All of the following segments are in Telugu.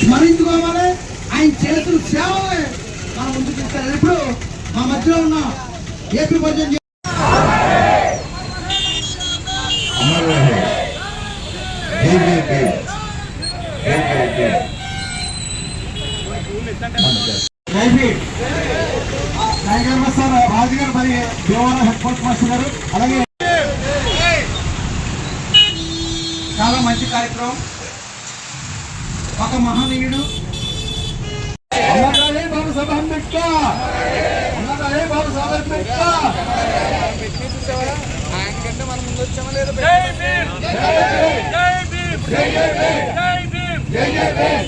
స్మరించుకోవాలి. ఆయన చేతులు సేవలే మన ముందు చెప్తారు ఇప్పుడు మా మధ్యలో ఉన్న ఏపీ భోజనం సార్ మరి అలాగే చాలా మంచి కార్యక్రమం. ఒక మహనీయుడు. అమర్రాజే బాబు సాహెబ్ అంబేద్కర్. అమర్రాజే బాబు సాహెబ్ అంబేద్కర్ ఆయనకంటే మనం ముందు వచ్చామా లేదా జై భీమ్. జై భీమ్. జై భీమ్. జై భీమ్. జై భీమ్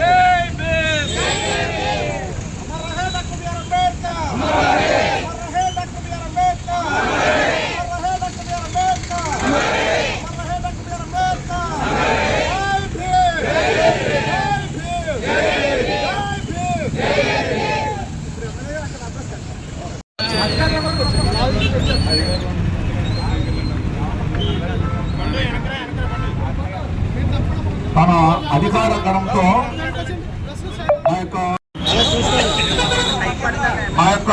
జై భీమ్ అమర్ రహే డాక్టర్ బిఆర్ అంబేద్కర్ అమర్ రహే అమర్ రహే డాక్టర్ బిఆర్ అంబేద్కర్ అమర్ రహే డాక్టర్ బిఆర్ అంబేద్కర్ అమర్ రహే డాక్టర్ బిఆర్ అంబేద్కర్ జై భీమ్ జై భీమ్ జై భీమ్ తన అధికార గణంతో ఆ యొక్క ఆ యొక్క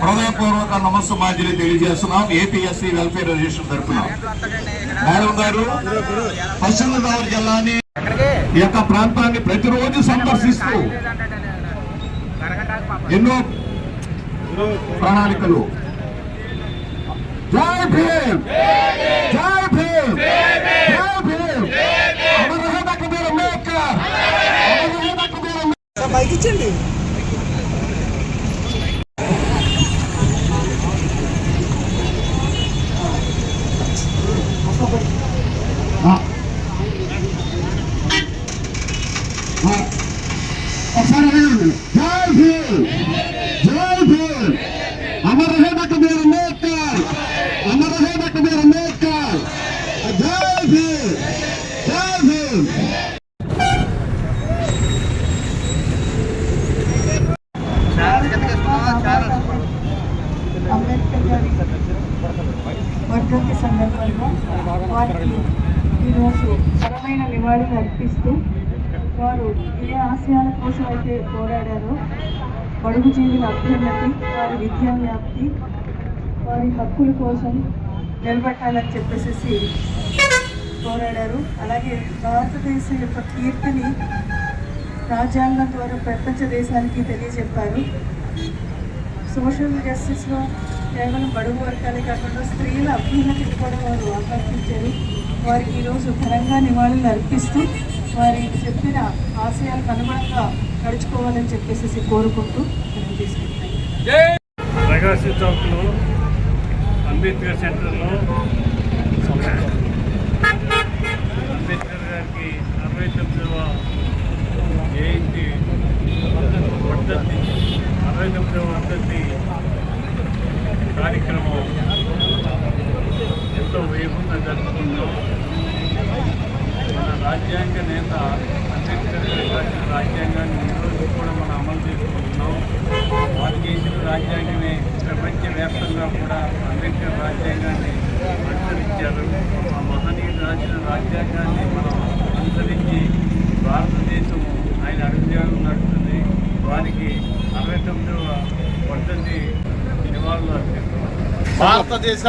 హృదయపూర్వక నమస్సుమాజీని తెలియజేస్తున్నాం ఏపీఎస్సీ వెల్ఫేర్ రిజిస్టర్ తరఫున. మేడం గారు పశ్చిమ గోదావరి జిల్లాని ఈ యొక్క ప్రాంతాన్ని ప్రతిరోజు సందర్శిస్తూ ఎన్నో ప్రణాళికలు. జై భీమ్ జై భీమ్ జై భీమ్ అమర్ రహే డాక్టర్ బిఆర్ అంబేద్కర్ అమర్ రహే డాక్టర్ బిఆర్ అంబేద్కర్ మైక్ ఇచ్చండి ఒకసారి అడగండి. జై భీమ్ జై భీమ్ అమర్ రహే డాక్టర్ బిఆర్ అంబేద్కర్ అమర్ రహే డాక్టర్ బిఆర్ అంబేద్కర్ జై భీమ్ జై భీమ్ అంబేద్కర్ గారి వర్ధంతి సందర్భంగా వారికి ఈరోజు ఘనమైన నివాళులు అర్పిస్తూ వారు ఏ ఆశయాల కోసం అయితే పోరాడారో బడుగు జీవుల అభ్యున్నతి వారి విద్యా వ్యాప్తి వారి హక్కుల కోసం నిలబెట్టాలని చెప్పేసి పోరాడారు. అలాగే భారతదేశం యొక్క కీర్తిని రాజ్యాంగం ద్వారా ప్రపంచ దేశానికి తెలియజెప్పారు. సోషల్ జస్టిస్లో కేవలం బడుగు వర్గాలే కాకుండా స్త్రీల అభ్యున్నతిని కూడా వారు ఆకర్షించారు వారికి ఈరోజు ఘనంగా నివాళులు అర్పిస్తూ వారి చెప్పిన ఆశయాలకు అనుగుణంగా నడుచుకోవాలని చెప్పేసి కోరుకుంటూ నేను తీసుకుంటాను ప్రకాశ్ చౌక్లో అంబేద్కర్ సెంటర్లో అంబేద్కర్ గారికి అరవై తొమ్మిదవ జయంతి వర్ధంతి అరవై తొమ్మిదవ వర్ధంతి కార్యక్రమం ఎంతో వేగంగా జరుపుకుంటాం మన రాజ్యాంగ నేత అంబేద్కర్ గారి రాసిన రాజ్యాంగాన్ని ఈరోజు కూడా మనం అమలు చేసుకుంటున్నాం వారు చేసిన రాజ్యాంగమే ప్రపంచవ్యాప్తంగా కూడా అంబేద్కర్ రాజ్యాంగాన్ని అనుసరించారు. ఆ మహనీయుడు రాసిన రాజ్యాంగాన్ని మనం అనుసరించి భారతదేశం ఆయన అడుగుజాడలు నడుస్తుంది వారికి అరవై తొమ్మిదవ వర్ధంతి నివాళులు అర్పిస్తున్నాం. భారతదేశ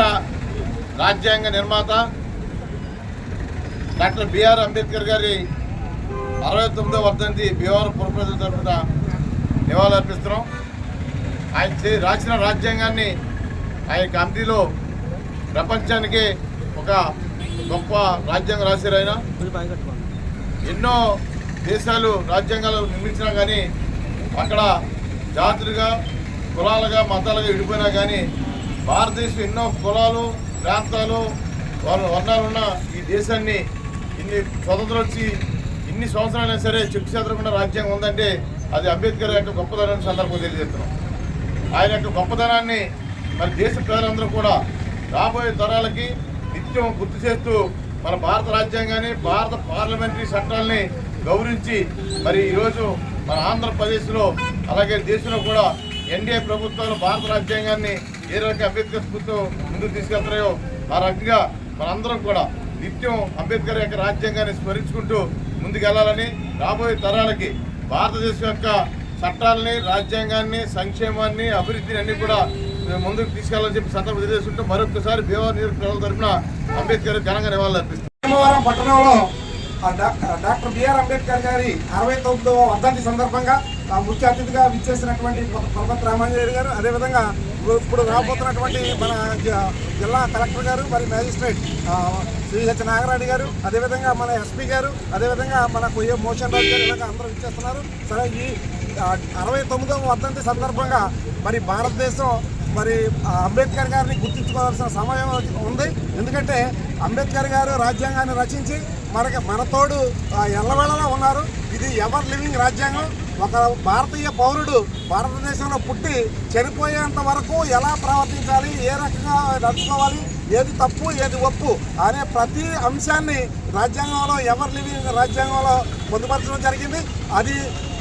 రాజ్యాంగ నిర్మాత డాక్టర్ బిఆర్ అంబేద్కర్ గారి అరవై తొమ్మిదో వర్ధంతి బీహార్ పురప్రజల తరఫున నివాళులు అర్పిస్తున్నాం ఆయన చే- రాసిన రాజ్యాంగాన్ని ఆయన కమిటీలో ప్రపంచానికి ఒక గొప్ప రాజ్యాంగం రాశారు ఆయన. ఎన్నో దేశాలు రాజ్యాంగాలు నిర్మించినా కానీ అక్కడ జాతులుగా కులాలుగా మతాలుగా విడిపోయినా కానీ భారతదేశం ఎన్నో కులాలు ప్రాంతాలు వర్ణాలున్న ఉన్న ఈ దేశాన్ని ఇన్ని స్వతంత్రం వచ్చి ఇన్ని సంవత్సరాలైనా సరే చెక్కు చెదరకుండా రాజ్యాంగం ఉందంటే అది అంబేద్కర్ యొక్క గొప్పదనం సందర్భం తెలియజేస్తున్నాం. ఆయన యొక్క గొప్పదనాన్ని మరి దేశ ప్రజలందరూ కూడా రాబోయే తరాలకి నిత్యం గుర్తు చేస్తూ మన భారత రాజ్యాంగాన్ని భారత పార్లమెంటరీ చట్టాలని గౌరవించి మరి ఈరోజు మన ఆంధ్రప్రదేశ్లో అలాగే దేశంలో కూడా ఎన్డీఏ ప్రభుత్వాలు భారత రాజ్యాంగాన్ని ఏ రకంగా అంబేద్కర్ స్ఫూర్తితో ముందుకు తీసుకెళ్తాయో ఆ రకంగా మనందరం కూడా నిత్యం అంబేద్కర్ యొక్క రాజ్యాంగాన్ని స్మరించుకుంటూ ముందుకెళ్ళాలని రాబోయే తరాలకి భారతదేశం యొక్క చట్టాలని రాజ్యాంగాన్ని సంక్షేమాన్ని అభివృద్ధిని అన్ని కూడా ముందుకు తీసుకెళ్ళాలని చెప్పి సందర్భం తెలియజేస్తుంటే మరొకసారి భీమవరం నియోజకవర్గం తరఫున అంబేద్కర్ ఘనంగా నివాళులు అర్పిస్తాం. భీమవరం పట్టణంలో ఆ డాక్టర్ బిఆర్ అంబేద్కర్ గారి అరవై తొమ్మిదవ వర్ధంతి సందర్భంగా ఆ ముఖ్య అతిథిగా విచ్చేసినటువంటి పర్వత రామాంజనేయుడు గారు అదేవిధంగా ఇప్పుడు రాబోతున్నటువంటి మన జిల్లా కలెక్టర్ గారు మరి మ్యాజిస్ట్రేట్ శ్రీ హెచ్ నాగరాణి గారు అదేవిధంగా మన ఎస్పీ గారు అదేవిధంగా మన కొయ్య మోషన్ రాజు గారు ఇలాగ అందరూ ఇచ్చేస్తున్నారు సరే ఈ అరవై తొమ్మిదవ వర్ధంతి సందర్భంగా మరి భారతదేశం మరి అంబేద్కర్ గారిని గుర్తించుకోవాల్సిన సమయం ఉంది. ఎందుకంటే అంబేద్కర్ గారు రాజ్యాంగాన్ని రచించి మనకి మనతోడు ఆ, ఎల్లవేళలా ఉన్నారు. ఇది ఎవర్ లివింగ్ రాజ్యాంగం. ఒక భారతీయ పౌరుడు భారతదేశంలో పుట్టి చనిపోయేంత వరకు ఎలా ప్రవర్తించాలి ఏ రకంగా నడుచుకోవాలి ఏది తప్పు ఏది ఒప్పు అనే ప్రతి అంశాన్ని రాజ్యాంగంలో ఎవర్ లివింగ్ రాజ్యాంగంలో పొందుపరచడం జరిగింది. అది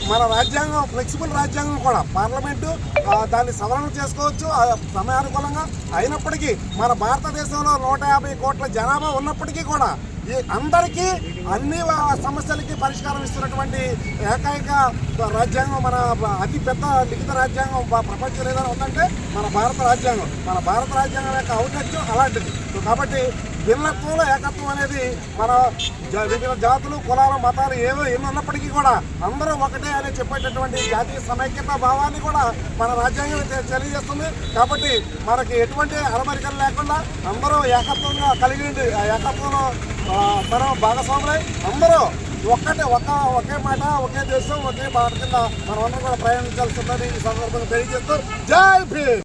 మన రాజ్యాంగం ఫ్లెక్సిబుల్ రాజ్యాంగం కూడా. పార్లమెంటు దాన్ని సవరణ చేసుకోవచ్చు సమయానుకూలంగా. అయినప్పటికీ మన భారతదేశంలో నూట యాభై కోట్ల జనాభా ఉన్నప్పటికీ కూడా ఈ అందరికీ అన్ని సమస్యలకి పరిష్కారం ఇస్తున్నటువంటి ఏకైక రాజ్యాంగం మన అతిపెద్ద అతి పెద్ద లిఖిత రాజ్యాంగం బ- ప్రపంచంలో ఏదైనా ఉందంటే మన భారత రాజ్యాంగం. మన భారత రాజ్యాంగం యొక్క ఔన్నత్యం అలాంటిది. కాబట్టి భిన్నత్వంలో ఏకత్వం అనేది మన వివిధ జాతులు కులాలు మతాలు ఏవో ఎన్ని ఉన్నప్పటికీ కూడా అందరూ ఒకటే అని చెప్పేటటువంటి జాతీయ సమైక్యత భావాన్ని కూడా మన రాజ్యాంగం తెలియజేస్తుంది. కాబట్టి మనకి ఎటువంటి అలమరికలు లేకుండా అందరూ ఏకత్వంగా కలిగి ఆ ఏకత్వంలో మనం భాగస్వాములై అందరూ ఒక్కటే ఒక ఒకే మాట ఒకే దేశం ఒకే మాట కింద మనం అందరం కూడా ప్రయాణించాల్సి ఉందని ఈ సందర్భంగా తెలియజేస్తూ జై భీమ్!